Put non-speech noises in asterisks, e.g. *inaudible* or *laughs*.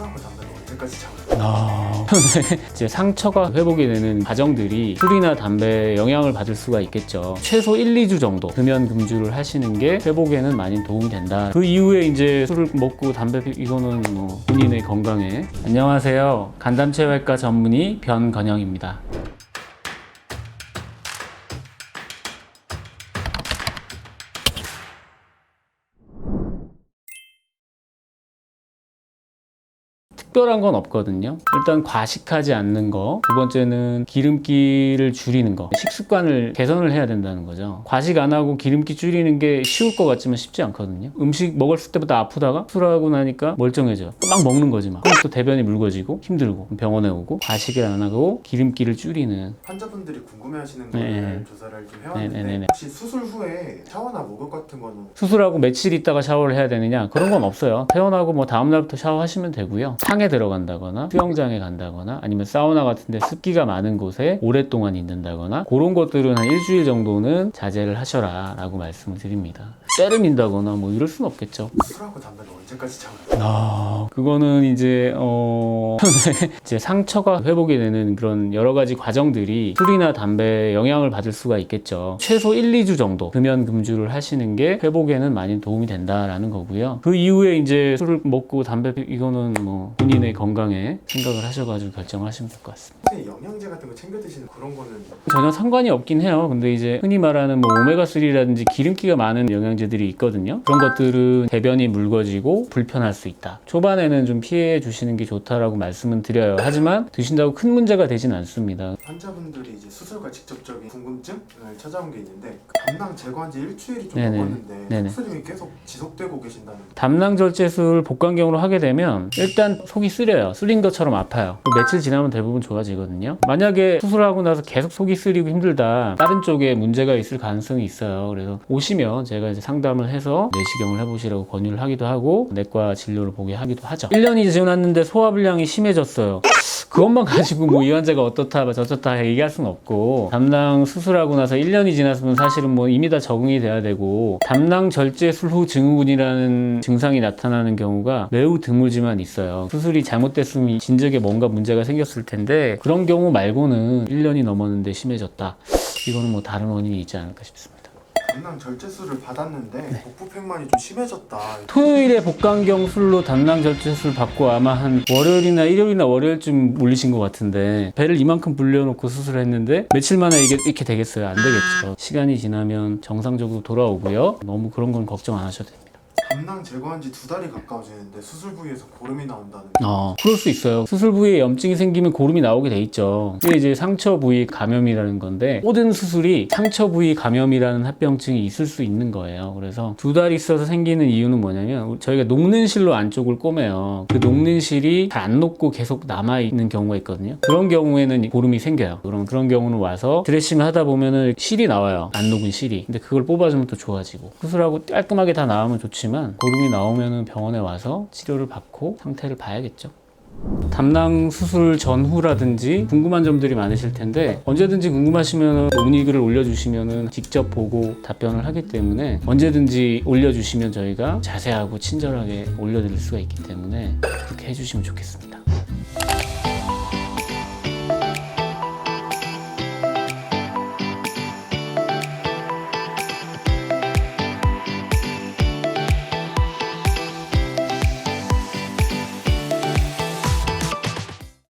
술하고 담배는 언제까지 참아요? 아, *laughs* 이제 상처가 회복이 되는 과정들이 술이나 담배에 영향을 받을 수가 있겠죠. 최소 1, 2주 정도 금연 금주를 하시는 게 회복에는 많이 도움이 된다. 그 이후에 이제 술을 먹고 담배 피 이거는 뭐 본인의 건강에 안녕하세요. 간담체외과 전문의 변건영입니다. 특별한 건 없거든요. 일단 과식하지 않는 거. 두 번째는 기름기를 줄이는 거. 식습관을 개선을 해야 된다는 거죠. 과식 안 하고 기름기 줄이는 게 쉬울 것 같지만 쉽지 않거든요. 음식 먹었을 때부터 아프다가 술하고 나니까 멀쩡해져. 막 먹는 거지 막. 그럼 또 대변이 묽어지고 힘들고 병원에 오고 과식을 안 하고 기름기를 줄이는 환자분들이 궁금해하시는 네. 거를 조사를 좀 해왔는데 네네네 네. 혹시 수술 후에 샤워나 목욕 같은 거는 수술하고 며칠 있다가 샤워를 해야 되느냐 그런 건 없어요 퇴원하고 뭐 다음 날부터 샤워하시면 되고요 상에 들어간다거나 수영장에 간다거나 아니면 사우나 같은데 습기가 많은 곳에 오랫동안 있는다거나 그런 것들은 한 일주일 정도는 자제를 하셔라 라고 말씀을 드립니다 때를 민다거나 뭐 이럴 순 없겠죠 술하고 담배는 언제까지 참아요? 아, 그거는 이제 어 *laughs* 이제 상처가 회복이 되는 그런 여러 가지 과정들이 술이나 담배에 영향을 받을 수가 있겠죠. 최소 1, 2주 정도 금연 금주를 하시는 게 회복에는 많이 도움이 된다라는 거고요. 그 이후에 이제 술을 먹고 담배 피 이거는 뭐 본인의 건강에 생각을 하셔가지고 결정하시면 될 것 같습니다. 영양제 같은 거 챙겨 드시는 그런 거는 전혀 상관이 없긴 해요. 근데 이제 흔히 말하는 뭐 오메가3라든지 기름기가 많은 영양제들이 있거든요. 그런 것들은 대변이 묽어지고 불편할 수 있다. 초반에는 좀 피해 주시는 게 좋다라고 말씀은 드려요. 하지만 드신다고 큰 문제가 되진 않습니다. 환자분들이 이제 수술과 직접적인 궁금증을 찾아온 게 있는데 그 담낭 제거한 지 일주일이 좀 네네. 넘었는데 네네. 속쓰림이 계속 지속되고 계신다는 담낭 절제술 복강경으로 하게 되면 일단 속이 쓰려요. 쓰린 것처럼 아파요. 또 며칠 지나면 대부분 좋아지거든요. 만약에 수술하고 나서 계속 속이 쓰리고 힘들다. 다른 쪽에 문제가 있을 가능성이 있어요. 그래서 오시면 제가 이제 상담을 해서 내시경을 해보시라고 권유를 하기도 하고 내과 진료를 보게 하기도 하죠. 1년이 지났는데 소화불량이 심해졌어요. 그것만 가지고 뭐 이 환자가 어떻다 저렇다 얘기할 수는 없고 담낭 수술하고 나서 1년이 지났으면 사실은 뭐 이미 다 적응이 돼야 되고 담낭 절제 술 후 증후군이라는 증상이 나타나는 경우가 매우 드물지만 있어요. 수술이 잘못됐으면 진즉에 뭔가 문제가 생겼을 텐데 그런 경우 말고는 1년이 넘었는데 심해졌다. 이거는 뭐 다른 원인이 있지 않을까 싶습니다. 담낭 절제술을 받았는데 네. 복부팽만이 좀 심해졌다 토요일에 복강경 술로 담낭 절제술 받고 아마 한 월요일이나 일요일이나 월요일쯤 물리신 것 같은데 배를 이만큼 불려놓고 수술했는데 며칠 만에 이게 이렇게 되겠어요? 안 되겠죠. 시간이 지나면 정상적으로 돌아오고요. 너무 그런 건 걱정 안 하셔도 됩니다. 담낭 제거한 지 두 달이 가까워지는데 수술 부위에서 고름이 나온다는 어, 그럴 수 있어요. 수술 부위에 염증이 생기면 고름이 나오게 돼 있죠. 이게 이제 상처 부위 감염이라는 건데 모든 수술이 상처 부위 감염이라는 합병증이 있을 수 있는 거예요. 그래서 두 달 있어서 생기는 이유는 뭐냐면 저희가 녹는 실로 안쪽을 꼬매요. 그 녹는 실이 잘 안 녹고 계속 남아 있는 경우가 있거든요. 그런 경우에는 고름이 생겨요. 그럼 그런 경우는 와서 드레싱을 하다 보면은 실이 나와요. 안 녹은 실이. 근데 그걸 뽑아주면 또 좋아지고 수술하고 깔끔하게 다 나오면 좋지만 고름이 나오면은 병원에 와서 치료를 받고 상태를 봐야겠죠. 담낭 수술 전후라든지 궁금한 점들이 많으실 텐데 언제든지 궁금하시면 문의 글을 올려주시면 직접 보고 답변을 하기 때문에 언제든지 올려주시면 저희가 자세하고 친절하게 올려드릴 수가 있기 때문에 그렇게 해주시면 좋겠습니다.